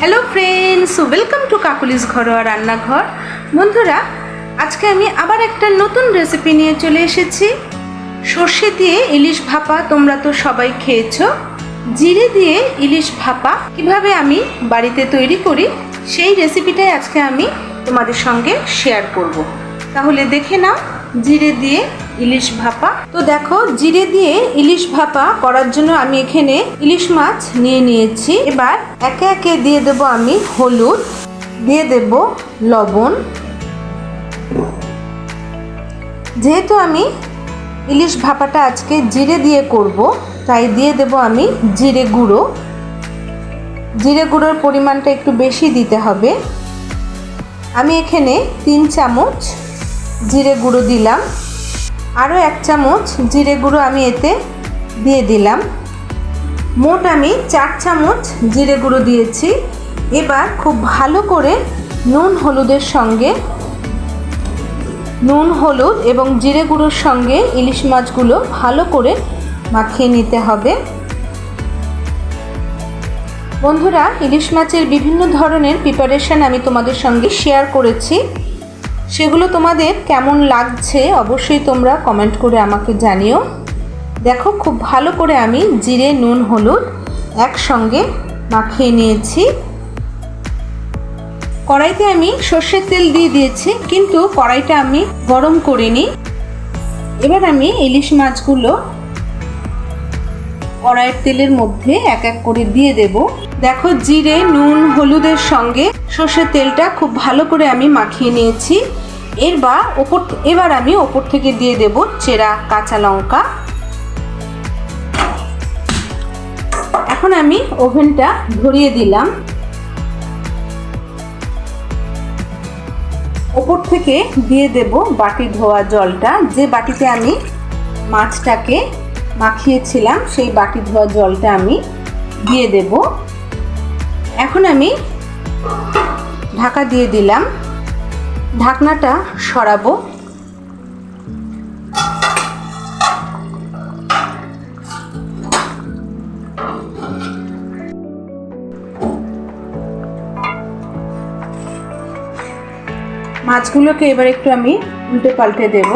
Hello friends welcome to Kakuli's ঘরোয়া রান্নাঘর। বন্ধুরা, আজকে আমি আবার একটা নতুন রেসিপি নিয়ে চলে এসেছি। সর্ষে দিয়ে ইলিশ ভাপা তোমরা তো সবাই খেয়েছো। জিরে দিয়ে ইলিশ ভাপা কীভাবে আমি বাড়িতে তৈরি করি, সেই রেসিপিটাই আজকে আমি তোমাদের সঙ্গে শেয়ার করব। তাহলে দেখে নাও। জিরে দিয়ে ইলিশ ভাপা। তো দেখো, জিরে দিয়ে ইলিশ ভাপা করার জন্য আমি এখানে ইলিশ মাছ নিয়ে নিয়েছি। এবার একে একে দিয়ে দেব আমি হলুদ, দিয়ে দেব লবণ। যেহেতু আমি ইলিশ ভাপাটা আজকে জিরে দিয়ে করব, তাই দিয়ে দেব আমি জিরে গুঁড়ো। জিরে গুঁড়োর পরিমাণটা একটু বেশি দিতে হবে। আমি এখানে তিন চামচ জিরে গুঁড়ো দিলাম। আরও এক চামচ জিরে গুঁড়ো আমি এতে দিয়ে দিলাম। মোট আমি চার চামচ জিরে গুঁড়ো দিয়েছি। এবার খুব ভালো করে নুন হলুদের সঙ্গে, নুন, হলুদ এবং জিরে গুঁড়োর সঙ্গে ইলিশ মাছগুলো ভালো করে মাখিয়ে নিতে হবে। বন্ধুরা, ইলিশ মাছের বিভিন্ন ধরনের প্রিপারেশন আমি তোমাদের সঙ্গে শেয়ার করেছি। সেগুলো তোমাদের কেমন লাগছে অবশ্যই তোমরা কমেন্ট করে আমাকে জানিও। দেখো, খুব ভালো করে আমি জিরে, নুন, হলুদ একসঙ্গে মাখিয়ে নিয়েছি। কড়াইতে আমি সর্ষের তেল দিয়ে দিয়েছি, কিন্তু কড়াইটা আমি গরম করিনি। এবার আমি ইলিশ মাছগুলো কড়াইয়ের তেলের মধ্যে এক এক করে দিয়ে দেব। দেখো জিরে, নুন, হলুদের সঙ্গে সর্ষের তেলটা খুব ভালো করে আমি মাখিয়ে নিয়েছি। এরবার ওপর এবার আমি ওপর থেকে দিয়ে দেব চেরা কাঁচা লঙ্কা। এখন আমি ওভেনটা ধরিয়ে দিলাম। ওপর থেকে দিয়ে দেব বাটি ধোয়া জলটা। যে বাটিতে আমি মাছটাকে মাখিয়েছিলাম, সেই বাটি ধোয়া জলটা আমি দিয়ে দেব। এখন আমি ঢাকা দিয়ে দিলাম। ঢাকনাটা সরাবো। মাছগুলোকে এবার একটু আমি উল্টে পাল্টে দেব।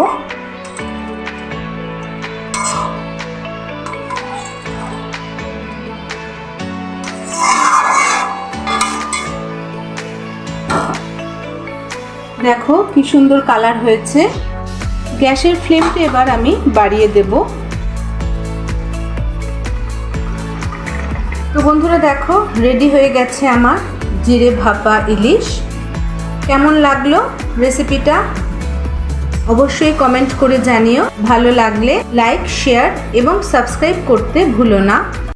দেখো কি সুন্দর কালার হয়েছে। গ্যাসের ফ্লেমটা এবার আমি বাড়িয়ে দেব। তো বন্ধুরা দেখো রেডি হয়ে গেছে আমার জিরে ভাপা ইলিশ। কেমন লাগল রেসিপিটা অবশ্যই কমেন্ট করে জানিও। ভালো লাগলে লাইক শেয়ার এবং সাবস্ক্রাইব করতে ভুলো না।